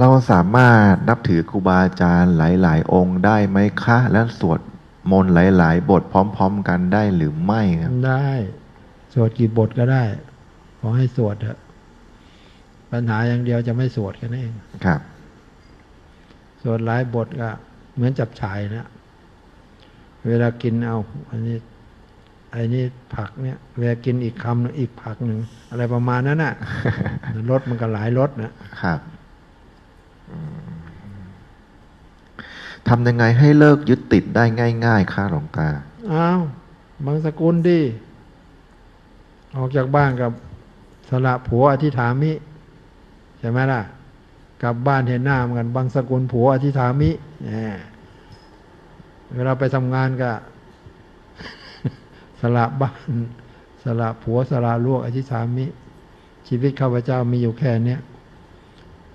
เราสามารถนับถือครูบาอาจารย์หลาย ๆ องค์ได้ไหมคะ และสวดมนต์หลาย ๆ บทพร้อม ๆ กันได้หรือไม่ครับได้ สวดกี่บทก็ได้ ขอให้สวดเถอะ ปัญหาอย่างเดียวจะไม่สวดกันเองครับ สวดหลายบทก็เหมือนจับฉายนะเวลากินเอา อันนี้ไอ้นี่ผักเนี่ย เวลากินอีกคำหนึ่งอีกผักหนึ่งอะไรประมาณนั้นน่ะรสมันก็หลายรสนะครับอืม ทำยังไงให้เลิกยึดติดได้ง่าย ๆคะหลวงตา อ้าวบางสกุลดิออกจากบ้านกับสละผัวอธิษฐามิ ใช่ไหมล่ะ กลับบ้านเห็นหน้าเหมือนกันบางสกุลผัวอธิษฐามิแหมเวลาไปทำงานก็สละบ้านสละผัวสละลูกอธิษฐามิ ชีวิตข้าพเจ้ามีอยู่แค่เนี้ย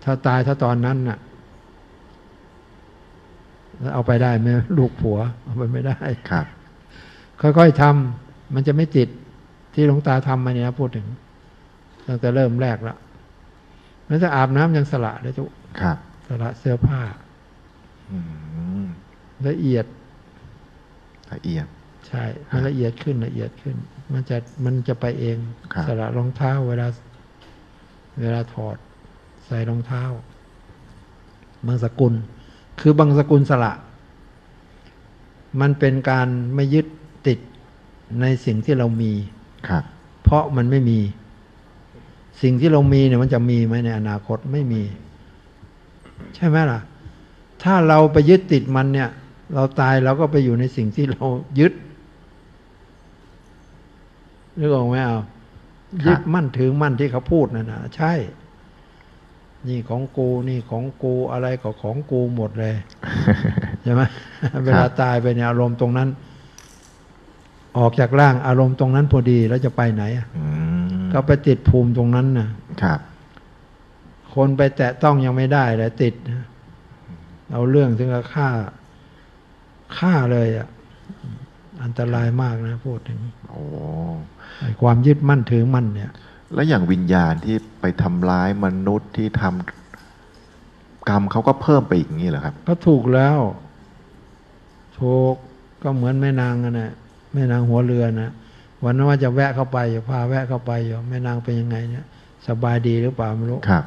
ถ้าตายถ้าตอนนั้นน่ะแล้วเอาไปได้ไหมลูกผัว เอาไปไม่ได้ครับ ค่อยๆทำมันจะไม่ติดที่หลวงตาทำมาเนี่ยนะพูดถึงตั้งแต่เริ่มแรกแล้วแล้วจะอาบน้ำยังสละเลยทุกครับ สละเสื้อผ้าอืมละเอียด ละเอียด ใช่มันละเอียดขึ้นละเอียดขึ้น มันจะมันจะไปเองครับสละรองเท้าเวลา เวลาถอด ใส่รองเท้า บางสกุล คือบางสกุลสละ มันเป็นการไม่ยึดติดในสิ่งที่เรามีครับเพราะมันไม่มี สิ่งที่เรามีเนี่ยมันจะมีไหมในอนาคตไม่มี ใช่ไหมล่ะ ถ้าเราไปยึดติดมันเนี่ย เราตายเราก็ไปอยู่ในสิ่งที่เรายึดนึกออกไหมเอายึดมั่นถือมั่นที่เขาพูดนั่นนะใช่ นี่ของกูนี่ของกูอะไรก็ของกูหมดเลยใช่ไหมเวลาตายไปเนี่ยอารมณ์ตรงนั้น ออกจากร่างอารมณ์ตรงนั้นพอดีแล้วจะไปไหนอะอืมก็ไปติดภูมิตรงนั้นนะครับ คนไปแตะต้องยังไม่ได้เลยติดนะเอาเรื่องถึงกับฆ่าฆ่าเลยอะอันตรายมากนะพูดถึงโอ้ไอ้ความยึดมั่นถือมั่นเนี่ย แล้วอย่างวิญญาณที่ไปทำร้ายมนุษย์ที่ทำกรรมเขาก็เพิ่มไปอีกอย่างนี้เหรอครับ ก็ถูกแล้วถูกก็เหมือนแม่นางอะนะแม่นางหัวเรือนะวันนั้นว่าจะแวะเข้าไปอยู่พาแวะเข้าไปอยู่แม่นางเป็นยังไงเนี่ย สบายดีหรือเปล่าไม่รู้ครับ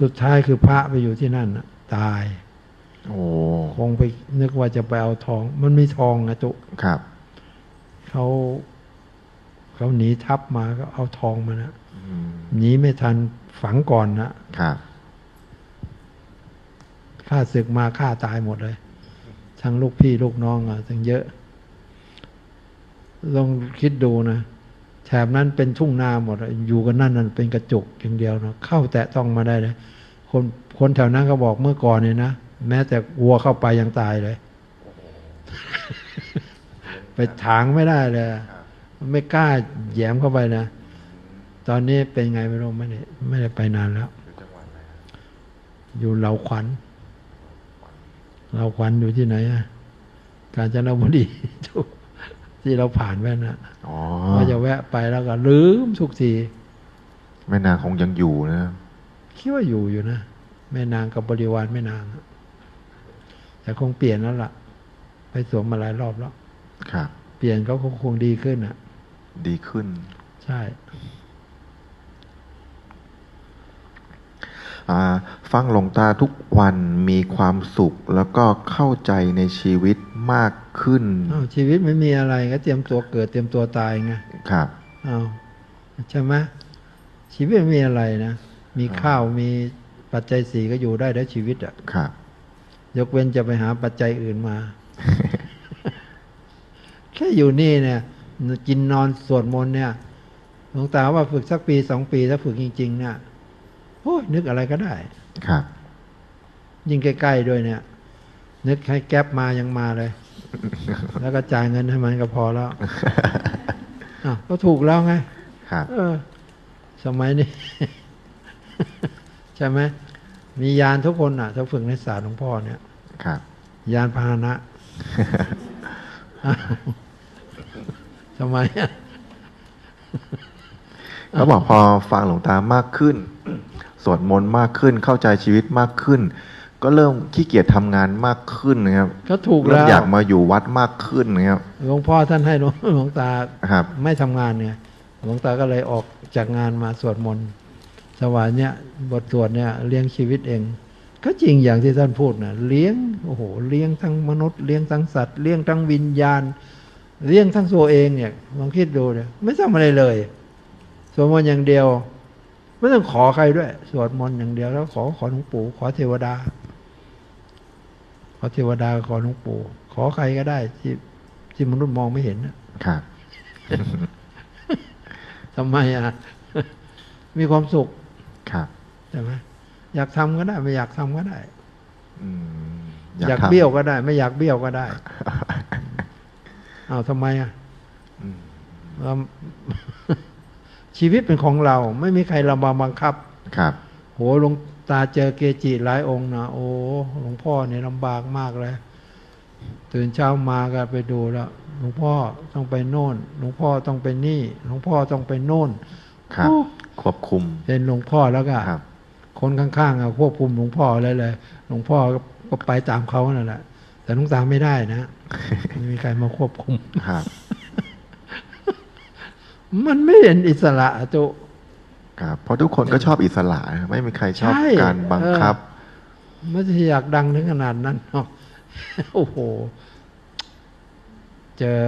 สุดท้ายคือพระไปอยู่ที่นั่นนะตาย โอ้คงไปนึกว่าจะไปเอาทอง มันมีทองนะจุครับเขา เขาหนีทับมาก็เอาทองมานะอืมหนีไม่ทันฝังก่อนนะครับฆ่าศึกมาฆ่าตายหมดเลย ทั้งลูกพี่ลูกน้องอะทั้งเยอะลองคิดดูนะแถบนั้นเป็นทุ่งนาหมดอะอยู่กันนั่นนั่นเป็นกระจุกอย่างเดียวนะเข้าแตะต้องมาได้เลย คนคนแถวนั้นก็บอกเมื่อก่อนเนี่ยนะแม้แต่วัวเข้าไปยังตายเลย ไปถางไม่ได้เลยมัน ไม่กล้าแหยมเข้าไปนะ ตอนนี้เป็นไงไม่รู้ไม่ได้ไม่ได้ไปนานแล้ว อยู่เหล่าขวัญเหล่าขวัญอยู่ที่ไหนอะกาญจนบุรีทุกที่เราผ่านแว่นะอ๋อก็จะแวะไปแล้วก็ลืมทุกทีแม่นางคงยังอยู่นะคิดว่าอยู่อยู่นะแม่นางกับบริวารแม่นางอะแต่คงเปลี่ยนแล้วล่ะ ไปสวมมาหลายรอบแล้วครับ เปลี่ยนเขาคงดีขึ้นอะ ดีขึ้น ใช่อ่าฟังหลวงตาทุกวันมีความสุขแล้วก็เข้าใจในชีวิตมากขึ้นอ้าวชีวิตไม่มีอะไรก็เตรียมตัวเกิดเตรียมตัวตายไงครับอ้าวใช่ไหมชีวิตไม่มีอะไรนะมีข้าวมีปัจจัยสี่ก็อยู่ได้แล้วชีวิตอะครับ ยกเว้นจะไปหาปัจจัยอื่นมา แค่อยู่นี่เนี่ย กินนอนสวดมนต์เนี่ยหลวงตาว่าฝึกสักปีสองปีถ้าฝึกจริง ๆ เนี่ยโอ้ยนึกอะไรก็ได้ ครับ ยิ่งใกล้ๆด้วยเนี่ย นึกให้แก๊ปมายังมาเลย แล้วก็จ่ายเงินให้มันก็พอแล้วอ้าวก็ถูกแล้วไง ครับ เออ สมัยนี้ ใช่ไหมมียานทุกคนอะถ้าฝึกในศาสตร์หลวงพ่อเนี่ย ครับ ยานพาหนะอ้าว ทำไมอะเขาบอกพอฟังหลวงตามากขึ้น สวดมนต์มากขึ้นเข้าใจชีวิตมากขึ้น ก็เริ่มขี้เกียจทำงานมากขึ้นนะครับก็ถูกเริ่มแล้วอยากมาอยู่วัดมากขึ้นนะครับ หลวงพ่อท่านให้หลวงหลวงตาครับ ไม่ทำงานเนี่ยหลวงตาก็เลยออกจากงานมาสวดมนต์สวายเนี่ยบทสวดเนี่ยเลี้ยงชีวิตเอง ก็จริงอย่างที่ท่านพูดนะเลี้ยงโอ้โหเลี้ยงทั้งมนุษย์เลี้ยงทั้งสัตว์เลี้ยงทั้งวิญญาณ เลี้ยงทั้งตัวเองเนี่ยลองคิดดูเนี่ยไม่ทำอะไรเลยสวดมนต์อย่างเดียว ไม่ต้องขอใครด้วย สวดมนต์อย่างเดียว แล้วขอขอหลวงปู่ขอเทวดา ขอเทวดาขอหลวงปู่ขอใครก็ได้ ที่ที่มนุษย์มองไม่เห็นนะครับทำไมอะ มีความสุข ครับใช่ไหมอยากทำก็ได้ ไม่อยากทำก็ได้อืมอยากทำเบี้ยวก็ได้ ไม่อยากเบี้ยวก็ได้เอาทำไมอะอืมเราชีวิตเป็นของเรา ไม่มีใครเรามาบังคับ ครับ โหหลวงตาเจอเกจิหลายองค์นะโอ้หลวงพ่อเนี่ยลำบากมากเลยตื่นเช้ามาก็ไปดูแล้วหลวงพ่อต้องไปโน่นหลวงพ่อต้องไปนี่หลวงพ่อต้องไปโน่นครับโอ้ควบคุม เป็นหลวงพ่อแล้วก็ครับคนข้างๆอะควบคุมหลวงพ่อเลยเลย หลวงพ่อก็ไปตามเขานั่นแหละ แต่หลวงตาไม่ได้นะไม่มีใครมาควบคุมครับมันไม่เห็นอิสระอะจุครับเพราะทุกคนก็ชอบอิสระนะไม่มีใครชอบใช่การบังคับไม่ใช่อยากดังถึงขนาดนั้นหรอกโอ้โห เจอ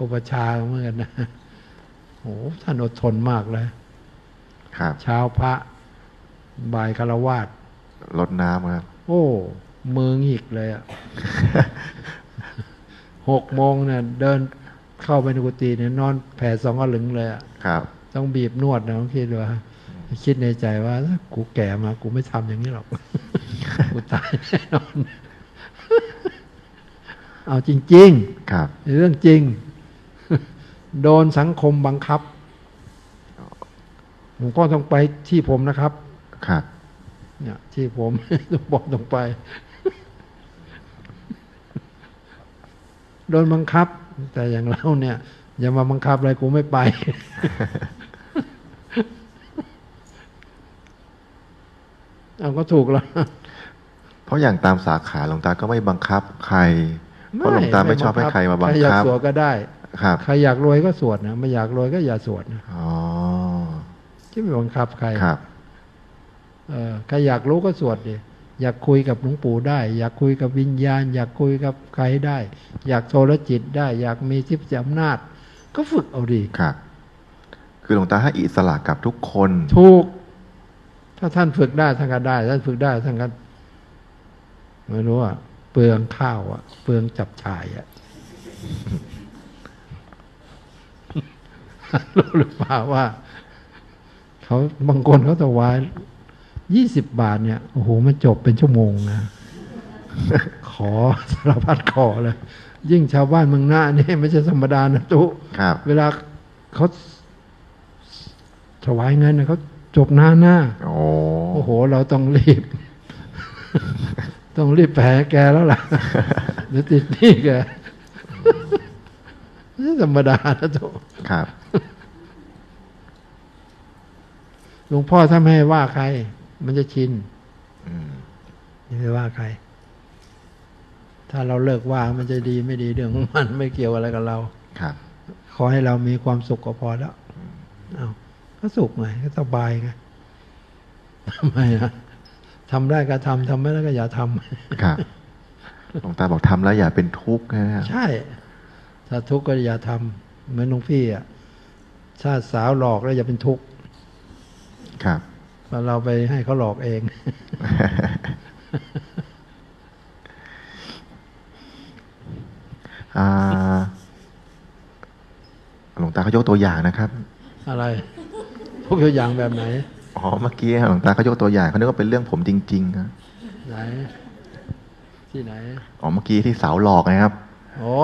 อุปชฌาย์เหมือนกันนะโอ้โหท่านอดทนมากเลย ครับ เช้าพระบ่ายคารวาสลดน้ำครับ โอ้ มือหงิกเลยอะหกโมงเนี่ยเดินเข้าไปในกุฏิเนี่ยนอนแผ่สองกระหลึงเลยอะครับ ต้องบีบนวดนะต้องคิดว่าคิดในใจว่าถ้ากูแก่มากูไม่ทำอย่างนี้หรอก กูตายแน่นอน เอาจริงครับๆเรื่องจริง โดนสังคมบังคับหลวงพ่อต้องไปที่ผมนะครับ ครับ เนี่ย ที่ผมต้องบอกต้องไป โดนบังคับ แต่อย่างเราเนี่ย อย่ามาบังคับอะไรกูไม่ไป เอาก็ถูกแล้ว เพราะอย่างตามสาขาหลวงตาก็ไม่บังคับ ใคร เพราะหลวงตาไม่ชอบให้ใครมาบังใครอยากคับสวดก็ได้ครับใครอยากรวยก็สวดนะไม่อยากรวยก็อย่าสวดนะอ๋อที่ไม่บังคับใครครับ เออใครอยากรู้ก็สวดดิ อยากคุยกับหลวงปู่ได้ อยากคุยกับวิญญาณ อยากคุยกับใครได้ อยากโทรจิตได้ อยากมีทิพย์อำนาจ ก็ฝึกเอาดีครับคือหลวงตาให้อิสระกับทุกคนถูก ถ้าท่านฝึกได้ท่านก็ได้ท่านฝึกได้ท่านก็ไม่รู้อะเปลืองข้าวอะเปลืองจับฉ่ายอะรู้หรือเปล่าว่าเขาบางคนเขาถวาย ยี่สิบบาทเนี่ยโอ้โหมันจบเป็นชั่วโมงนะ ขอสารพัดขอเลย ยิ่งชาวบ้านเมืองหน้านี่ไม่ใช่ธรรมดานะตุครับ เวลาเขาถวายเงินน่ะเขาจบหน้าหน้าโอ้โอ้โห เราต้องรีบ ต้องรีบแผลแกแล้วล่ะเดี๋ยวติดหนี่แกไม่ธรรมดานะโตครับหลวงพ่อถ้าไม่ให้ว่าใคร มันจะชินอืมไม่ให้ว่าใคร ถ้าเราเลิกว่ามันจะดีไม่ดีเรื่องของมันไม่เกี่ยวอะไรกับเรา ครับ ขอให้เรามีความสุขก็พอแล้วเอาก็สุขไงก็สบายไงทำไมอะทำได้ก็ทำทำไม่ได้ก็อย่าทำครับหลวงตาบอกทำแล้วอย่าเป็นทุกข์นะใช่ ถ้าทุกข์ก็อย่าทำเหมือนหลวงพี่อะถ้าสาวหลอกแล้วอย่าเป็นทุกข์ครับ เพราะเราไปให้เขาหลอกเองอ่าหลวงตาเขายกตัวอย่างนะครับ อะไรพวกตัวอย่างแบบไหน อ๋อ เมื่อกี้หลวงตาเขายกตัวอย่างเขานึกว่าเป็นเรื่องผมจริงๆครับไหน ที่ไหน อ๋อ เมื่อกี้ที่เสาหลอกนะครับโอ้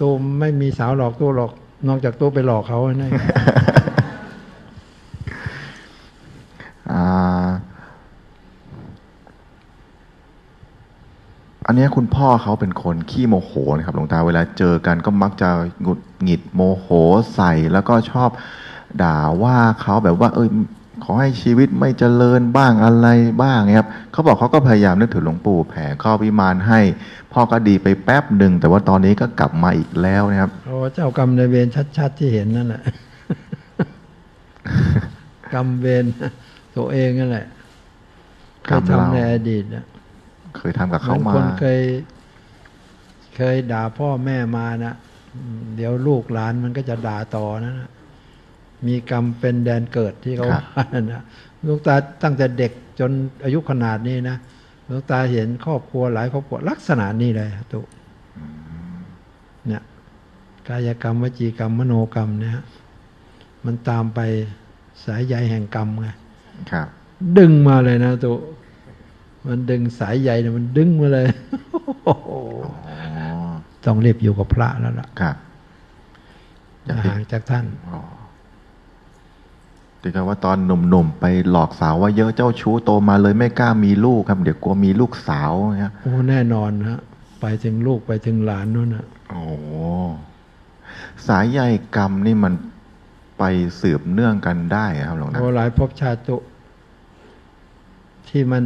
ตู้ไม่มีสาวหลอกตู้หลอก นอกจากตู้ไปหลอกเขาเนี่ย อ่า อั นเนี้ยคุณพ่อเขาเป็นคนขี้โมโหนะครับหลวงตาเวลาเจอกันก็มักจะหงุดหงิดโมโหใส่แล้วก็ชอบด่าว่าเขาแบบว่า เอ้ยขออให้ชีวิตไม่เจริญบ้างอะไรบ้างเนี่ยครับเขาบอกเขาก็พยายามนึกถึงหลวงปู่แผ่ข้อวิมานให้ พ่อก็ดีไปแป๊บหนึ่งแต่ว่าตอนนี้ก็กลับมาอีกแล้วนะครับโอ้เจ้ากรรมในายเวรชัด ๆ ที่เห็นนั่นแหละกรรมเวรตัวเองนั่นแหละเคกรรยมเราทำในอดีตนะ เคยทำกับเหมืเขาอนมาคนเคย เคยด่าพ่อแม่มานะอืมเดี๋ยวลูกหลานมันก็จะด่าต่อนะนะมีกรรมเป็นแดนเกิดที่เขาว่านั่นนะหลูกตาตั้งแต่เด็กจนอายุขนาดนี้นะหลูกตาเห็นครอบครัวหลายครอบครัวลักษณะนี้เลยตุเนี่ยกายกรรมวจีกรรมมโนกรรมเนี่ยฮะมันตามไปสายใยแห่งกรรมไงครับดึงมาเลยนะตุ มันดึงสายใยเนี่ยมันดึงมาเลยโอ้โหอ๋อต้องรีบอยู่กับพระแล้วล่ะครับอย่างที่ห่างจากท่านอ๋อถึงกับว่าตอนหนุ่มๆ ไปหลอกสาวว่าเยอะเจ้าชู้โตมาเลยไม่กล้ามีลูกครับ เดี๋ยวกลัวมีลูกสาวเนี่ยโอ้แน่นอนฮะไปถึงลูกไปถึงหลานนู่นนะโอ้โหสายใยกรรมนี่มันไปสืบเนื่องกันได้ครับหลวงตาโอ้หลายภพชาติตุที่มัน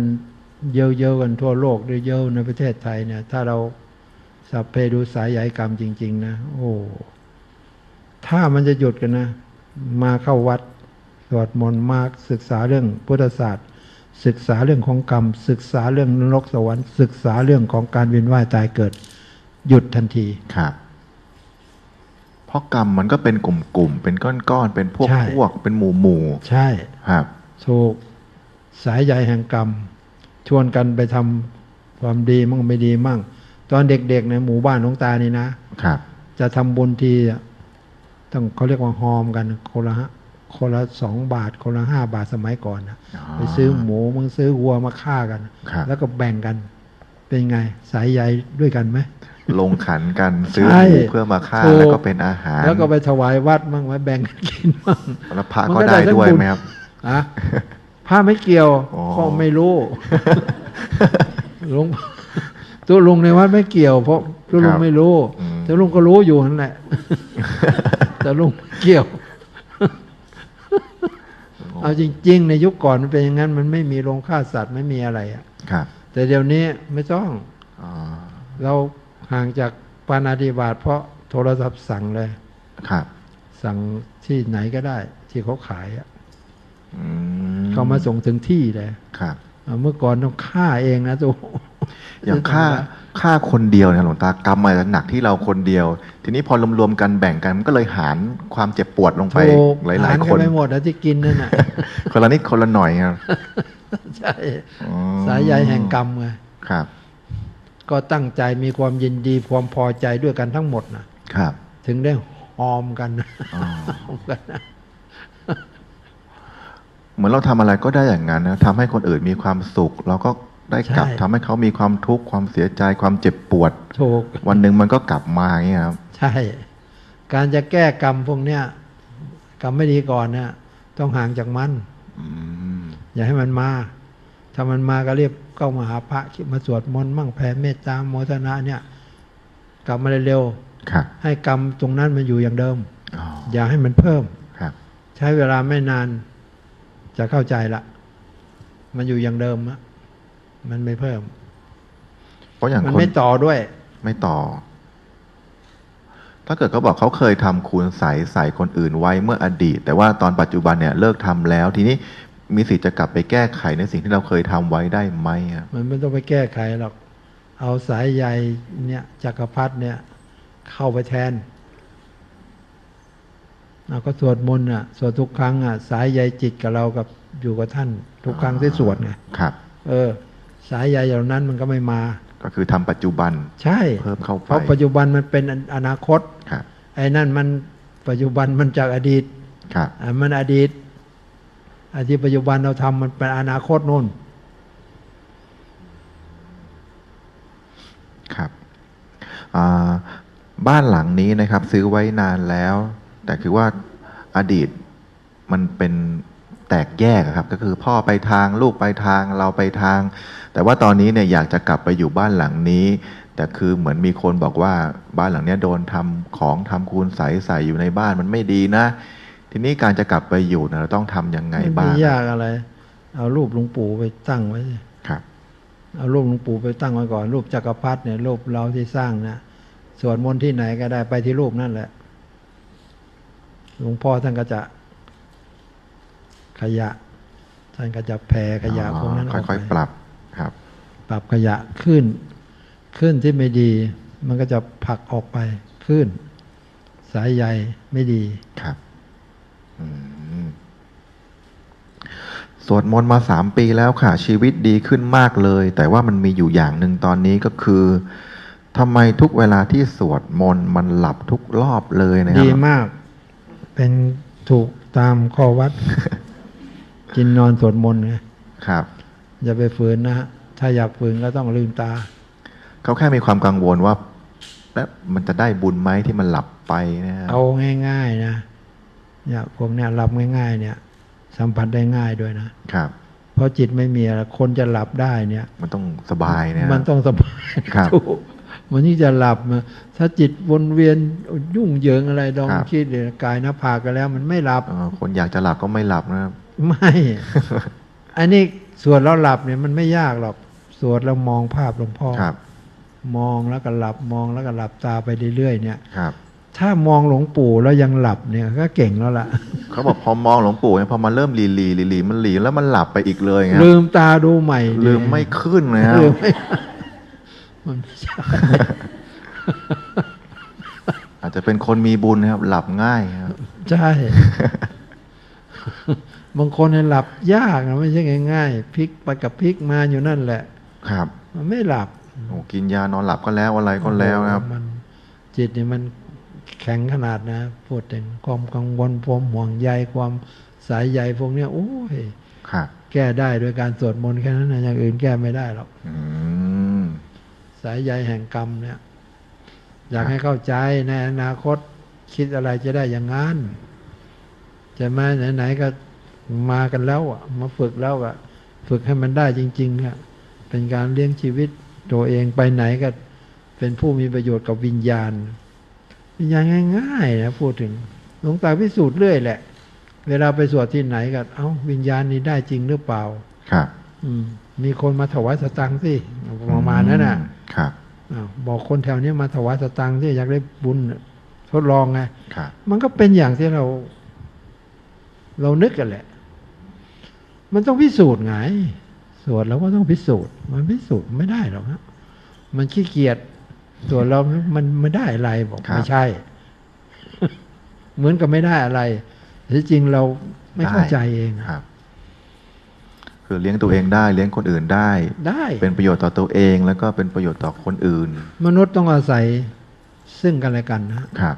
เยอะๆกันทั่วโลกหรือเยอะในประเทศไทยเนี่ย ถ้าเราสัพเพดูสายใยกรรมจริง ๆ นะ โอ้ถ้ามันจะหยุดกันนะ มาเข้าวัดสวดมนต์มาศึกษาเรื่องพุทธศาสตร์ ศึกษาเรื่องของกรรม ศึกษาเรื่องนรกสวรรค์ศึกษาเรื่องของการเวียนว่ายตายเกิด หยุดทันทีครับเพราะกรรมมันก็เป็นกลุ่มๆเป็นก้อนๆเป็นพวกใช่พวกเป็นหมู่หมู่ใช่ๆครับถูกสายใยแห่งกรรม ชวนกันไปทำความดีมั่งไม่ดีมั่ง ตอนเด็กๆในหมู่บ้านหลวงตานี่นะครับ จะทำบุญทีอะต้องเขาเรียกว่าฮอมกันคนละฮะคนละสองบาทคนละห้าบาทสมัยก่อนนะอ๋อไปซื้อหมูมึงซื้อวัวมาฆ่ากันครับแล้วก็แบ่งกัน เป็นไงสายใยด้วยกันไหมลงขันกันซื้อใช่หมูเพื่อมาฆ่าถูกแล้วก็เป็นอาหาร แล้วก็ไปถวายวัดมั่งไว้แบ่งกันกินมั่งแล้วพระมันก็ก็ได้ได้ทั้งด้วยบุญไหมครับอะ ผ้าไม่เกี่ยวอ๋อก็ไม่รู้ลุงตัวลุงในวัดไม่เกี่ยว เพราะตัวลุงไม่รู้อืมแต่ลุงก็รู้อยู่นั่นแหละ แต่ลุงไม่เกี่ยว เอาจริง ๆ ในยุคก่อนมันเป็นอย่างนั้น มันไม่มีโรงฆ่าสัตว์ไม่มีอะไรอะครับแต่เดี๋ยวนี้ไม่ต้องอ๋อเราห่างจากปานาติบาตเพราะโทรศัพท์สั่งเลย ครับ สั่งที่ไหนก็ได้ ที่เขาขายอะอื เขามาส่งถึงที่เลยครับอ่าเมื่อก่อนต้องฆ่าเองนะตัวอย่างฆ่าฆ่าคนเดียวเนี่ยหลวงตากรรมอาจจะหนักที่เราคนเดียว ทีนี้พอรวมๆกันแบ่งกันมันก็เลยหารความเจ็บปวดลงไปถูกหลายหารๆคกันนไปหมดนะที่กินนั่นน่ะคนละนิดคนละหน่อยครับใช่อ๋อสายใยแห่งกรรมไงครับ ก็ตั้งใจมีความยินดีความพอใจด้วยกันทั้งหมดนะครับ ถึงได้หอมกันนะอ๋อหอมกันนะ เหมือนเราทำอะไรก็ได้อย่างนั้นนะทำให้คนอื่นมีความสุข เราก็ได้กลับทำให้เขามีความทุกข์ความเสียใจความเจ็บปวดถูกวันหนึ่งมันก็กลับมาอย่างเงี้ยครับใช่ การจะแก้กรรมพวกเนี้ยกรรมไม่ดีก่อนเนี่ยต้องห่างจากมันอืมอย่าให้มันมา ถ้ามันมาก็เรียบเข้ามาหาพระคิดมาสวดมนต์มั่งแผ่เมตตาโมทนาเนี่ย กลับมาเร็วครับๆให้กรรมตรงนั้นมันอยู่อย่างเดิมอ๋ออย่าให้มันเพิ่มครับใช้เวลาไม่นาน จะเข้าใจละ มันอยู่อย่างเดิมอะมันไม่เพิ่ม เพราะอย่างมันคนไม่ต่อด้วย ไม่ต่อ ถ้าเกิดเขาบอกเขาเคยทำคูณใสใส่คนอื่นไว้เมื่ออดีต แต่ว่าตอนปัจจุบันเนี่ยเลิกทำแล้ว ทีนี้มีสิทธิ์จะกลับไปแก้ไขในสิ่งที่เราเคยทำไว้ได้ไหมครับมันไม่ต้องไปแก้ไขหรอกเอาสายใยเนี่ยจักรพรรดิเนี่ย เข้าไปแทน เราก็สวดมนต์อะสวดทุกครั้งอะสายใยจิตกับเรากับอยู่กับท่าน ทุกครั้งที่สวดไงครับ เออ สายใยเหล่านั้นมันก็ไม่มา ก็คือทำปัจจุบัน ใช่เพิ่มเข้าไปเพราะปัจจุบันมันเป็นอนาคตครับไอ้นั่นมันปัจจุบันมันจากอดีตครับอะมันอดีตอดีตปัจจุบันเราทำมันเป็นอนาคตนู่นครับอ่าบ้านหลังนี้นะครับ ซื้อไว้นานแล้ว แต่คือว่าอดีตมันเป็นแตกแยกอะครับ ก็คือพ่อไปทางลูกไปทางเราไปทาง แต่ว่าตอนนี้เนี่ยอยากจะกลับไปอยู่บ้านหลังนี้ แต่คือเหมือนมีคนบอกว่าบ้านหลังเนี้ยโดนทำของทำคูณใสใส่อยู่ในบ้านมันไม่ดีนะ ทีนี้การจะกลับไปอยู่เนะเราต้องทำยังไงไม่บ้างยากอะไร เอารูปหลวงปู่ไปตั้งไว้สิครับ เอารูปหลวงปู่ไปตั้งไว้ก่อนรูปจักรพรรดิเนี่ยรูปเราที่สร้างนะสวดมนต์ที่ไหนก็ได้ไปที่รูปนั่นแหละ หลวงพ่อท่านก็จะขยะ ท่านก็จะแผ่ขยะพวกนั้นออกไปค่อยๆปรับครับ ปรับขยะขึ้น ขึ้นที่ไม่ดี มันก็จะผลักออกไปขึ้น สายใยไม่ดีครับอืมสวดมนต์มาสามปีแล้วค่ะ ชีวิตดีขึ้นมากเลย แต่ว่ามันมีอยู่อย่างหนึ่งตอนนี้ก็คือทำไมทุกเวลาที่สวดมนต์มันหลับทุกรอบเลยนะครัดีมาก เป็นถูกตามข้อวัด กินนอนสวดมนต์ไงครับ อย่าไปฝืนนะฮะถ้าอยากฝืนก็ต้องลืมตา เขาแค่มีความกังวลว่าแล้วมันจะได้บุญไหมที่มันหลับไปนะครับเอาง่าย ๆนะเนี่ยพวกเนี่ยหลับง่าย ๆ เนี่ย สัมผัสได้ง่ายด้วยนะครับ เพราะจิตไม่มีอะไรคนจะหลับได้เนี่ย มันต้องสบายนะมันต้องสบายครับ ถูกมันนี่จะหลับมาถ้าจิตวนเวียนยุ่งเหยิงอะไรลองครับคิดเลยกายหน้าผากกันแล้วมันไม่หลับเอ่อคนอยากจะหลับก็ไม่หลับนะครับ ไม่ อันนี้สวดแล้วหลับเนี่ยมันไม่ยากหรอกสวดแล้วมองภาพหลวงพ่อครับมองแล้วก็หลับมองแล้วก็หลับตาไปเรื่อยๆเนี่ยครับ ถ้ามองหลวงปู่แล้วยังหลับเนี่ยก็เก่งแล้วล่ะเขาบอกพอมองหลวงปู่เนี่ยพอมันเริ่มลีลีลีลีมันหลีแล้วมันหลับไปอีกเลยไงครับลืมตาดูใหม่ดิลืมไม่ขึ้นเลยครับลื มไม่มันไม่ใช่ อาจจะเป็นคนมีบุญนะครับ หลับง่ายครับ ใช่ บางคนเนี่ยหลับยากนะไม่ใช่ง่ายๆพลิกไปกับพลิกมาอยู่นั่นแหละ ครับ มันไม่หลับโอ้กินยานอนหลับก็แล้วอะไรก็แล้วนะครับ มันจิตเนี่ยมันแข็งขนาดนะพูดถึงความกังวลความห่วงใยความสายใยพวกเนี้ยโอ้ยครับแก้ได้โดยการสวดมนต์แค่นั้นนะอย่างอื่นแก้ไม่ได้หรอกอืม สายใยแห่งกรรมเนี่ย อยากให้เข้าใจในอนาคตคิดอะไรจะได้อย่างนั้นจะมาไหนๆก็มากันแล้วอะ มาฝึกแล้วอะ ฝึกให้มันได้จริงๆเนี่ยเป็นการเลี้ยงชีวิตตัวเองไปไหนก็เป็นผู้มีประโยชน์กับวิญญาณ วิญญาณง่ายๆนะพูดถึงหลวงตาพิสูจน์เรื่อยแหละ เวลาไปสวดที่ไหนก็เอ้าวิญญาณนี้ได้จริงหรือเปล่า ครับ อืม มีคนมาถวายสตังค์สิประมาณนั้นน่ะ ครับอ้าวบอกคนแถวนี้มาถวายสตังค์ที่อยากได้บุญทดลองไงครับมันก็เป็นอย่างที่เรา เรานึกกันแหละ มันต้องพิสูจน์ไงสวดเราก็ต้องพิสูจน์ มันพิสูจน์ไม่ได้หรอกฮะมันขี้เกียจสวดเรา มันไม่ได้อะไรบอกครับไม่ใช่ เหมือนกับไม่ได้อะไรแต่ที่จริงเราไม่เข้าใจเองครับ คือเลี้ยงตัวเองได้เลี้ยงคนอื่นได้ได้ เป็นประโยชน์ต่อตัวเองแล้วก็เป็นประโยชน์ต่อคนอื่น มนุษย์ต้องอาศัยซึ่งกันและกันนะครับ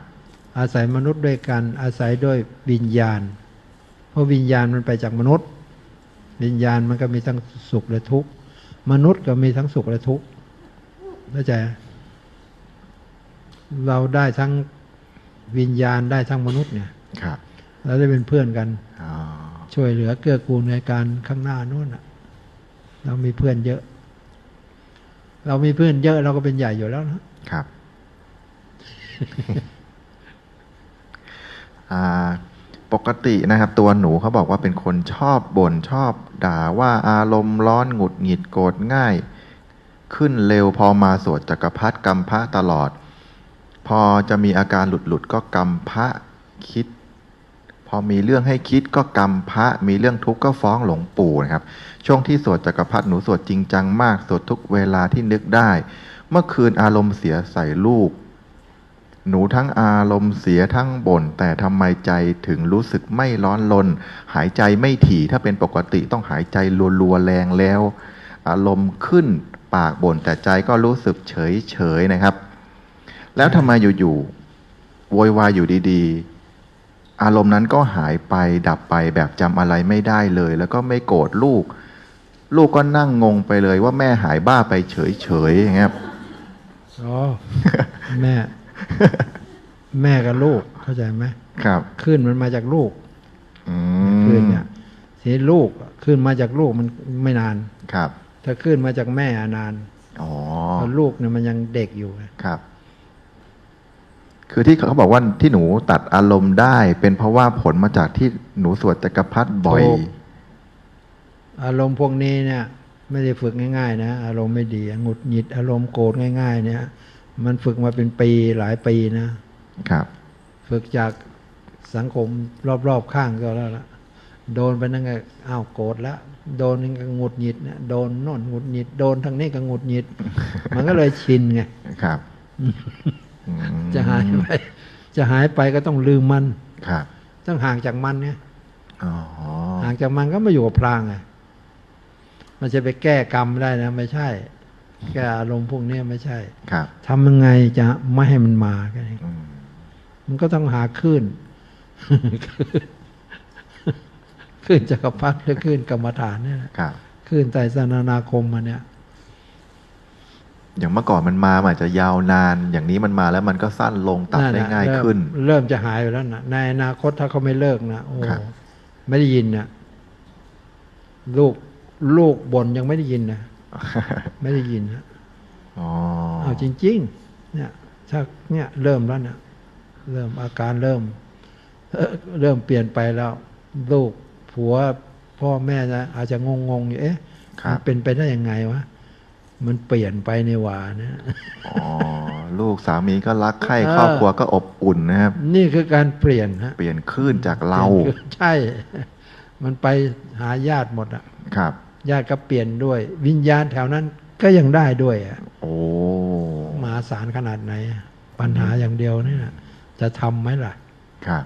อาศัยมนุษย์ด้วยกัน อาศัยด้วยวิญญาณ เพราะวิญญาณมันไปจากมนุษย์ วิญญาณมันก็มีทั้งสุขและทุกข์มนุษย์ก็มีทั้งสุขและทุกข์เข้าใจไหมเราได้ทั้งวิญญาณได้ทั้งมนุษย์เนี่ยครับเราได้เป็นเพื่อนกันอ๋อ ช่วยเหลือเกื้อกูลในการข้างหน้านู้นน่ะเรามีเพื่อนเยอะ เรามีเพื่อนเยอะเราก็เป็นใหญ่อยู่แล้วนะครับปกตินะครับ ตัวหนูเขาบอกว่าเป็นคนชอบบ่นชอบ ด่าว่าอารมณ์ร้อนหงุดหงิดโกรธง่าย ขึ้นเร็วพอมาสวดจักรพรรดิกำพระตลอด พอจะมีอาการหลุดหลุดๆก็กำพระคิด พอมีเรื่องให้คิดก็กำพระมีเรื่องทุกข์ก็ฟ้องหลวงปู่นะครับ ช่วงที่สวดจักรพรรดิหนูสวดจริงจังมากสวดทุกเวลาที่นึกได้ เมื่อคืนอารมณ์เสียใส่ลูก หนูทั้งอารมณ์เสียทั้งบ่นแต่ทำไมใจถึงรู้สึกไม่ร้อนลน หายใจไม่ถี่ถ้าเป็นปกติต้องหายใจรัวๆแรงแล้ว อารมณ์ขึ้นปากบ่นแต่ใจก็รู้สึกเฉยๆนะครับ แล้วทำไมอยู่ๆโวยวายอยู่ดีๆ อารมณ์นั้นก็หายไปดับไปแบบจำอะไรไม่ได้เลย แล้วก็ไม่โกรธลูก ลูกก็นั่งงงไปเลยว่าแม่หายบ้าไปเฉยๆอย่างเงี้ยครับอ๋อแม่ แม่กับลูกเข้าใจไหมครับขึ้นมันมาจากลูกอืขึ้นมเนี่ยทีนี้ลูกขึ้นมาจากลูกมันไม่นานครับ ถ้าขึ้นมาจากแม่อะนานอ๋อเพราะลูกเนี่ยมันยังเด็กอยู่ไงครับ คือที่เขาบอกว่าที่หนูตัดอารมณ์ได้ เป็นเพราะว่าผลมาจากที่หนูสวดจักรพรรดิบ่อยถูกอารมณ์พวกนี้เนี่ย ไม่ได้ฝึกง่าย ๆ นะ อารมณ์ไม่ดีหงุดหงิดอารมณ์โกรธง่าย ๆ เนี่ย มันฝึกมาเป็นปีหลายปีนะครับ ฝึกจากสังคมรอบๆข้างก็แล้วละโดนไปนั่นก็อ้าวโกรธแล้วโดนนี่ก็หงุดหงิดนะโดนโน่นหงุดหงิด โดนทางนี้ก็หงุดหงิด มันก็เลยชินไงครับอืม จะหายไปจะหายไปก็ต้องลืมมันครับต้องห่างจากมันไงอ๋อห่างจากมันก็มาอยู่กับพรางไงมันจะไปแก้กรรมได้นะ ไม่ใช่ แก้อารมณ์พวกนี้ไม่ใช่ ครับทำยังไงจะไม่ให้มันมากันอืมมันก็ต้องหาคลื่นคลื่นจักรพรรดิหรือคลื่นกรรมฐานเนี่ยแหละครับคลื่นไตรสนานาคมมาเนี่ย อย่างเมื่อก่อนมันมามันอาจจะยาวนาน อย่างนี้มันมาแล้วมันก็สั้นลงตัดได้นั่นน่ะง่ายเริ่มขึ้น เริ่มจะหายไปแล้วนะในอนาคตถ้าเขาไม่เลิกนะโอ้ครับไม่ได้ยินนะลูกลูกบ่นยังไม่ได้ยินนะไม่ได้ยินนะอ๋อเอาจริง ๆ เนี่ยถ้าเนี่ยเริ่มแล้วนะเริ่มอาการเริ่มเอ่อเริ่มเปลี่ยนไปแล้ว ลูกผัวพ่อแม่นะอาจจะงงๆอยู่เอ๊ะครัมับนเป็นไปได้ยังไงวะ มันเปลี่ยนไปในหว่านะอ๋อลูกสามีก็รักใคร่เออครอบครัวก็อบอุ่นนะครับ นี่คือการเปลี่ยนฮะเปลี่ยนคลื่นจากเรา ใช่ มันไปหาญาติหมดอะครับญาติก็เปลี่ยนด้วย วิญญาณแถวนั้นก็ยังได้ด้วยอะโอ้มหาศาลขนาดไหนอะปัญหาอย่างเดียวเนี่ยจะทำไหมล่ะ ครับ